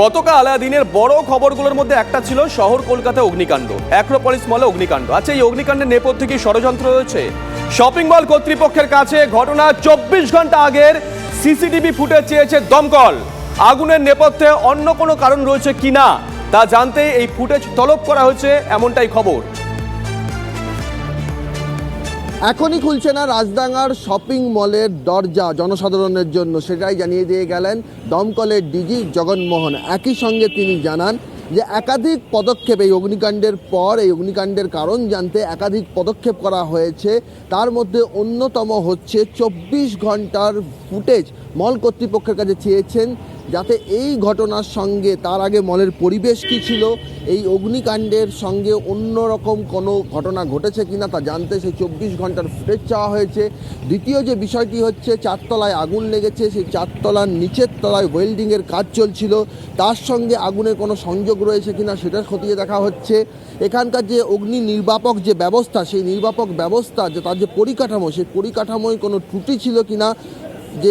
গতকাল দিনের বড় খবরগুলোর মধ্যে একটা ছিল শহর কলকাতা অগ্নিকাণ্ড, অ্যাক্রোপলিস মলে অগ্নিকাণ্ড। আচ্ছা এই অগ্নিকাণ্ডের নেপথ্যে কি ষড়যন্ত্র রয়েছে? শপিং মল কর্তৃপক্ষের কাছে ঘটনা চব্বিশ ঘণ্টা আগের সিসিটিভি ফুটেজ চেয়েছে দমকল। আগুনের নেপথ্যে অন্য কোনো কারণ রয়েছে কিনা, তা জানতে এই ফুটেজ তলব করা হয়েছে, এমনটাই খবর। এখনই খুলছে না রাজদাঙ্গার শপিং মলের দরজা জনসাধারণের জন্য। সেটাই জানিয়ে দিয়ে গেলেন দমকলের ডিজি জগনমোহন। একই সঙ্গে তিনি জানান যে একাধিক পদক্ষেপ, এই অগ্নিকাণ্ডের পর, এই অগ্নিকাণ্ডের কারণ জানতে একাধিক পদক্ষেপ করা হয়েছে। তার মধ্যে অন্যতম হচ্ছে চব্বিশ ঘণ্টার ফুটেজ। মল কর্তৃপক্ষের কাছে চেয়েছেন যাতে এই ঘটনার সঙ্গে তার আগে মলের পরিবেশ কী ছিল, এই অগ্নিকাণ্ডের সঙ্গে অন্য রকম কোনো ঘটনা ঘটেছে কিনা তা জানতে সেই চব্বিশ ঘণ্টার ফুটেজ চাওয়া হয়েছে। দ্বিতীয় যে বিষয়টি হচ্ছে, চারতলায় আগুন লেগেছে, সেই চারতলার নিচের তলায় ওয়েল্ডিংয়ের কাজ চলছিল। তার সঙ্গে আগুনের কোনো সংযোগ রয়েছে কিনা সেটা খতিয়ে দেখা হচ্ছে। এখানকার যে অগ্নি নির্বাপক যে ব্যবস্থা, সেই নির্বাপক ব্যবস্থা, যে তার যে পরিকাঠামো, সেই পরিকাঠামোয় কোনো ত্রুটি ছিল কিনা যে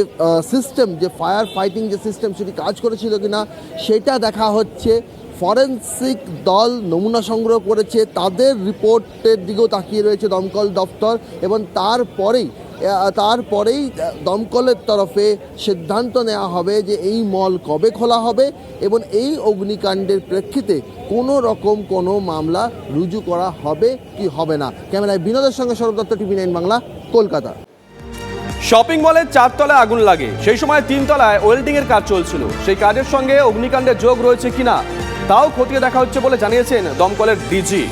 সিস্টেম যে ফায়ার ফাইটিং যে সিস্টেম সেটি কাজ করেছিল কিনা, সেটা দেখা হচ্ছে। ফরেন্সিক দল নমুনা সংগ্রহ করেছে, তাদের রিপোর্টের দিকেও তাকিয়ে রয়েছে দমকল দপ্তর এবং তারপরেই তারপরেই দমকলের তরফে সিদ্ধান্ত নেওয়া হবে যে এই মল কবে খোলা হবে এবং এই অগ্নিকাণ্ডের প্রেক্ষিতে কোনো রকম কোনো মামলা রুজু করা হবে কি হবে না। ক্যামেরায় বিনোদের সঙ্গে Sourav Dutta, TV nine Bangla, Kolkata. Shopping মলের চারতলায় আগুন লাগে। সেই সময় তিনতলায় ওয়েল্ডিং এর কাজ চলছিল। সেই কাজের সঙ্গে অগ্নিকাণ্ডের যোগ রয়েছে কিনা, তাও খতিয়ে দেখা হচ্ছে বলে জানিয়েছেন দমকলের ডিজি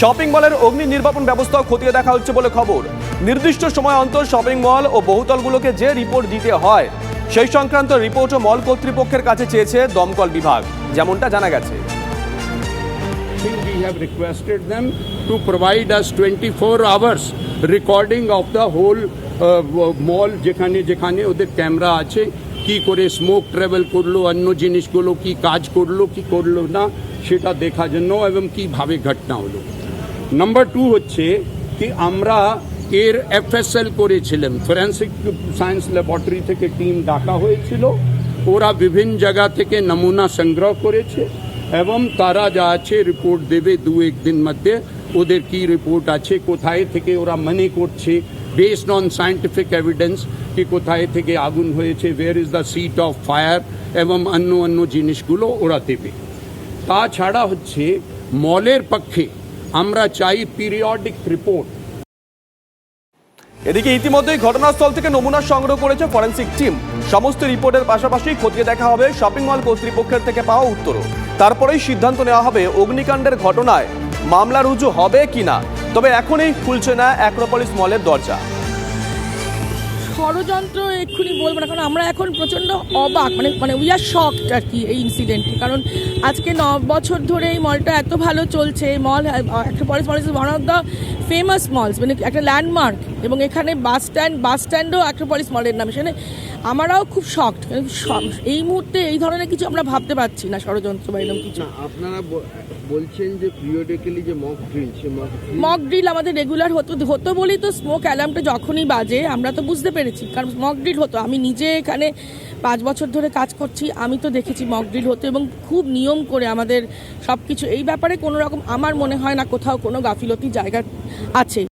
শপিং মলের অগ্নি নির্বাপন ব্যবস্থাও খতিয়ে দেখা হচ্ছে বলে খবর। নির্দিষ্ট সময় অন্তর শপিং মল ও বহুতলগুলোকে যে রিপোর্ট দিতে হয়, সেই সংক্রান্ত রিপোর্টও মল কর্তৃপক্ষের কাছে চেয়েছে দমকল বিভাগ, যেমনটা জানা গেছে। Have requested them to provide us 24 hours recording of the whole mall যেখানে যেখানে ওদের ক্যামেরা আছে, কি করে স্মোক ট্রাভেল করল, অন্য জিনিসগুলো কি কাজ করল, কি করল না, সেটা দেখার জন্য এবং কীভাবে ঘটনা হলো। নাম্বার টু হচ্ছে কি আমরা এর এফএসএল করেছিলাম। ফরেন্সিক সায়েন্স ল্যাবরেটরি থেকে টিম ডাকা হয়েছিল। ওরা বিভিন্ন জায়গা থেকে নমুনা সংগ্রহ করেছে এবং তারা যা আছে রিপোর্ট দেবে দু এক দিন মধ্যে। ওদের কি রিপোর্ট আছে, কোথায় থেকে ওরা মনে করছে বেসড অন সায়েন্টিফিক এভিডেন্স কি কোথায় থেকে আগুন হয়েছে where is the seat of fire এবং অন্য অন্য জিনিসগুলো ওরা দেবে তাছাড়া হচ্ছে মলের পক্ষে আমরা চাই পিরিয়ডিক রিপোর্ট এদিকে ইতিমধ্যেই ঘটনাস্থল থেকে নমুনা সংগ্রহ করেছে ফরেন্সিক টিম। সমস্ত রিপোর্টের পাশাপাশি খতিয়ে দেখা হবে শপিং মল কর্তৃপক্ষের থেকে পাওয়া উত্তরও। তারপরেই সিদ্ধান্ত নেওয়া হবে অগ্নিকাণ্ডের ঘটনায়। মামলা রুজু হবে কিনা? তবে এখনই খুলছে না অ্যাক্রোপলিস মলের দরজা। ষড়যন্ত্র এক্ষুনি বলব না কারণ আমরা এখন প্রচণ্ড অবাক মানে মানে উই আর শকড আর কি এই ইনসিডেন্টে কারণ আজকে ন বছর ধরে এই মলটা এত ভালো চলছে এই মল একটা পলিস mall is one of the famous malls মানে একটা ল্যান্ডমার্ক এবং এখানে বাস স্ট্যান্ড বাস স্ট্যান্ডও অ্যাক্রোপলিস মলের নামে। সেখানে আমরাও খুব শকড এই মুহূর্তে এই ধরনের কিছু আমরা ভাবতে পারছি না ষড়যন্ত্র বা এরকম কিছু। আপনারা বলছেন যে পিরিয়ডিক্যালি যে মক ড্রিল সে মক ড্রিল আমাদের রেগুলার হতো হতো বলেই তো স্মোক অ্যালার্মটা যখনই বাজে, আমরা তো বুঝতে পেরেছি। কারণ মক ড্রিল হতো। আমি নিজে এখানে পাঁচ বছর ধরে কাজ করছি, আমি তো দেখেছি মক ড্রিল হতো এবং খুব নিয়ম করে আমাদের সব কিছু এই ব্যাপারে কোনো রকম আমার মনে হয় না কোথাও কোনো গাফিলতি জায়গা আছে।